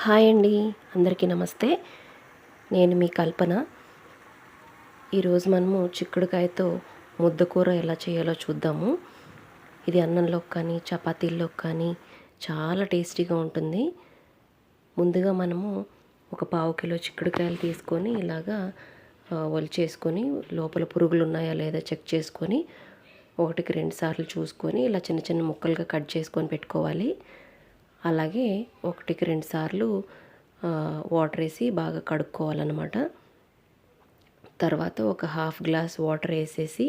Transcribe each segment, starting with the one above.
Hi అండి. అందరికీ నమస్తే. నేను మీ కల్పన. ఈరోజు మనము చిక్కుడుకాయతో ముద్దకూర ఎలా చేయాలో చూద్దాము. ఇది అన్నంలో కానీ చపాతీల్లో కానీ చాలా టేస్టీగా ఉంటుంది. ముందుగా మనము ఒక పావు కిలో చిక్కుడుకాయలు తీసుకొని ఇలాగా ఆ, ఒలిచేసుకొని లోపల పురుగులు ఉన్నాయా లేదా చెక్ చేసుకొని ఒకటికి రెండు సార్లు చూసుకొని ఇలా చిన్న చిన్న ముక్కలుగా కట్ చేసుకొని పెట్టుకోవాలి. అలాగే ఒకటికి రెండు సార్లు వాటర్ వేసి బాగా కడుక్కోవాలన్నమాట. తర్వాత ఒక హాఫ్ గ్లాస్ వాటర్ వేసేసి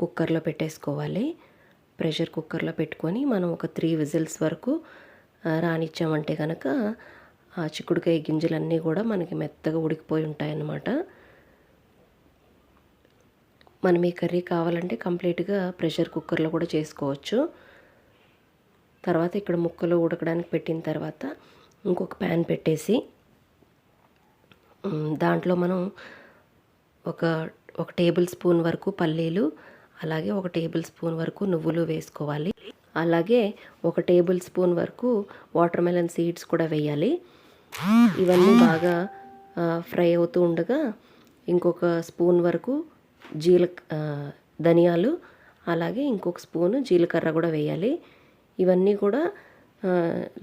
కుక్కర్లో పెట్టేసుకోవాలి. ప్రెషర్ కుక్కర్లో పెట్టుకొని మనం ఒక త్రీ విజిల్స్ వరకు రానిచ్చామంటే కనుక ఆ చిక్కుడుకాయ గింజలన్నీ కూడా మనకి మెత్తగా ఉడికిపోయి ఉంటాయన్నమాట. మనం ఈ కర్రీ కావాలంటే కంప్లీట్గా ప్రెషర్ కుక్కర్లో కూడా చేసుకోవచ్చు. తర్వాత ఇక్కడ ముక్కలు ఉడకడానికి పెట్టిన తర్వాత ఇంకొక ప్యాన్ పెట్టేసి దాంట్లో మనం ఒక ఒక టేబుల్ స్పూన్ వరకు పల్లీలు అలాగే ఒక టేబుల్ స్పూన్ వరకు నువ్వులు వేసుకోవాలి. అలాగే ఒక టేబుల్ స్పూన్ వరకు వాటర్ మెలన్ సీడ్స్ కూడా వేయాలి. ఇవన్నీ బాగా ఫ్రై అవుతూ ఉండగా ఇంకొక స్పూన్ వరకు జీల ధనియాలు అలాగే ఇంకొక స్పూను జీలకర్ర కూడా వేయాలి. ఇవన్నీ కూడా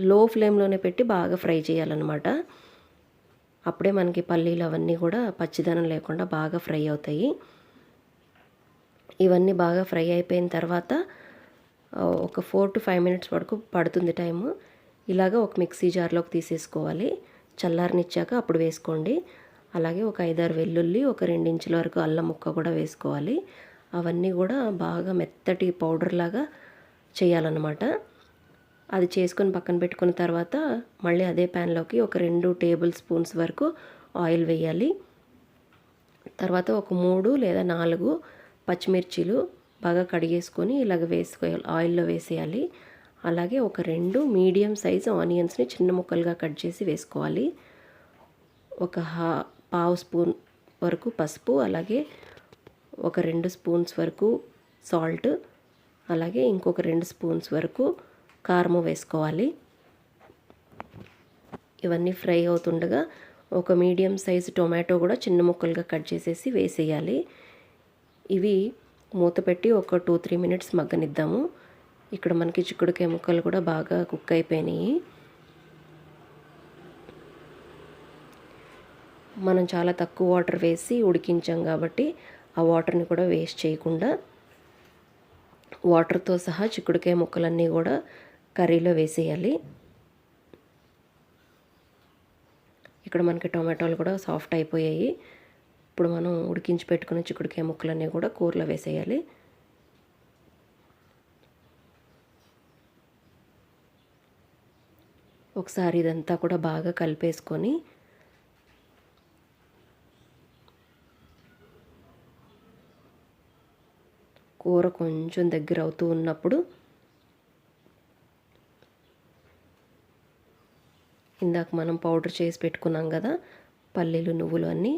లో ఫ్లేమ్లోనే పెట్టి బాగా ఫ్రై చేయాలన్నమాట. అప్పుడే మనకి పల్లీలు అవన్నీ కూడా పచ్చిదనం లేకుండా బాగా ఫ్రై అవుతాయి. ఇవన్నీ బాగా ఫ్రై అయిపోయిన తర్వాత ఒక ఫోర్ టు ఫైవ్ మినిట్స్ వరకు పడుతుంది టైము. ఇలాగ ఒక మిక్సీ జార్లోకి తీసేసుకోవాలి. చల్లారనిచ్చాక అప్పుడు వేసుకోండి. అలాగే ఒక ఐదారు వెల్లుల్లి ఒక రెండించుల వరకు అల్లం ముక్క కూడా వేసుకోవాలి. అవన్నీ కూడా బాగా మెత్తటి పౌడర్ లాగా చేయాలన్నమాట. అది చేసుకొని పక్కన పెట్టుకున్న తర్వాత మళ్ళీ అదే ప్యాన్లోకి ఒక రెండు టేబుల్ స్పూన్స్ వరకు ఆయిల్ వేయాలి. తర్వాత ఒక మూడు లేదా నాలుగు పచ్చిమిర్చీలు బాగా కడిగేసుకొని ఇలాగ వేసుకోవాలి ఆయిల్లో వేసేయాలి. అలాగే ఒక రెండు మీడియం సైజ్ ఆనియన్స్ని చిన్న ముక్కలుగా కట్ చేసి వేసుకోవాలి. ఒక హా పావు స్పూన్ వరకు పసుపు అలాగే ఒక రెండు స్పూన్స్ వరకు సాల్ట్ అలాగే ఇంకొక రెండు స్పూన్స్ వరకు కారము వేసుకోవాలి. ఇవన్నీ ఫ్రై అవుతుండగా ఒక మీడియం సైజ్ టొమాటో కూడా చిన్న ముక్కలుగా కట్ చేసేసి వేసేయాలి. ఇవి మూత పెట్టి ఒక టూ త్రీ మినిట్స్ మగ్గనిద్దాము. ఇక్కడ మనకి చిక్కుడుకాయ ముక్కలు కూడా బాగా కుక్ అయిపోయినాయి. మనం చాలా తక్కువ వాటర్ వేసి ఉడికించాం కాబట్టి ఆ వాటర్ని కూడా వేస్ట్ చేయకుండా వాటర్తో సహా చిక్కుడుకాయ ముక్కలన్నీ కూడా కర్రీలో వేసేయాలి. ఇక్కడ మనకి టొమాటోలు కూడా సాఫ్ట్ అయిపోయాయి. ఇప్పుడు మనం ఉడికించి పెట్టుకున్న చిక్కుడుకాయ ముక్కలన్నీ కూడా కూరలో వేసేయాలి. ఒకసారి ఇదంతా కూడా బాగా కలిపేసుకొని కూర కొంచెం దగ్గర అవుతూ ఉన్నప్పుడు ఇందాక మనం పౌడర్ చేసి పెట్టుకున్నాం కదా పల్లీలు నువ్వులు అన్నీ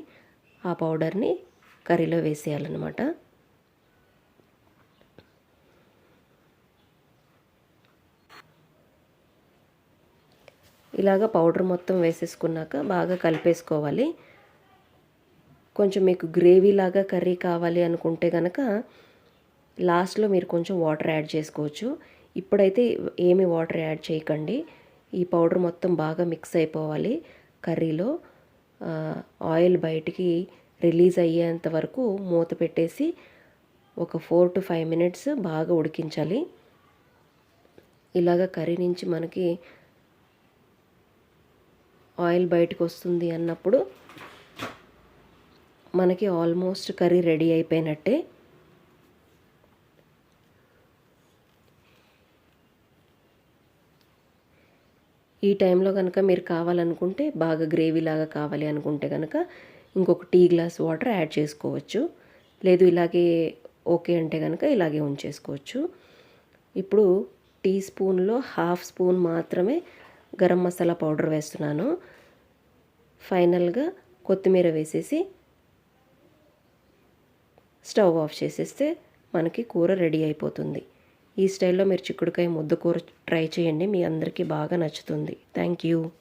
ఆ పౌడర్ని కర్రీలో వేసేయాలన్నమాట. ఇలాగ పౌడర్ మొత్తం వేసేసుకున్నాక బాగా కలిపేసుకోవాలి. కొంచెం మీకు గ్రేవీ లాగా కర్రీ కావాలి అనుకుంటే కనుక లాస్ట్లో మీరు కొంచెం వాటర్ యాడ్ చేసుకోవచ్చు. ఇప్పుడైతే ఏమి వాటర్ యాడ్ చేయకండి. ఈ పౌడర్ మొత్తం బాగా మిక్స్ అయిపోవాలి కర్రీలో. ఆయిల్ బయటికి రిలీజ్ అయ్యేంత వరకు మూత పెట్టేసి ఒక ఫోర్ టు ఫైవ్ మినిట్స్ బాగా ఉడికించాలి. ఇలాగ కర్రీ నుంచి మనకి ఆయిల్ బయటకు వస్తుంది అన్నప్పుడు మనకి ఆల్మోస్ట్ కర్రీ రెడీ అయిపోయినట్టే. ఈ టైంలో కనుక మీరు కావాలనుకుంటే బాగా గ్రేవీ లాగా కావాలి అనుకుంటే కనుక ఇంకొక టీ గ్లాస్ వాటర్ యాడ్ చేసుకోవచ్చు. లేదు ఇలాగే ఓకే అంటే కనుక ఇలాగే ఉంచేసుకోవచ్చు. ఇప్పుడు టీ స్పూన్లో హాఫ్ స్పూన్ మాత్రమే గరం మసాలా పౌడర్ వేస్తున్నాను. ఫైనల్గా కొత్తిమీర వేసేసి స్టవ్ ఆఫ్ చేసేస్తే మనకి కూర రెడీ అయిపోతుంది. ఈ స్టైల్లో మీరు చిక్కుడుకాయ ముద్ద కూర ట్రై చేయండి. మీ అందరికీ బాగా నచ్చుతుంది. Thank you.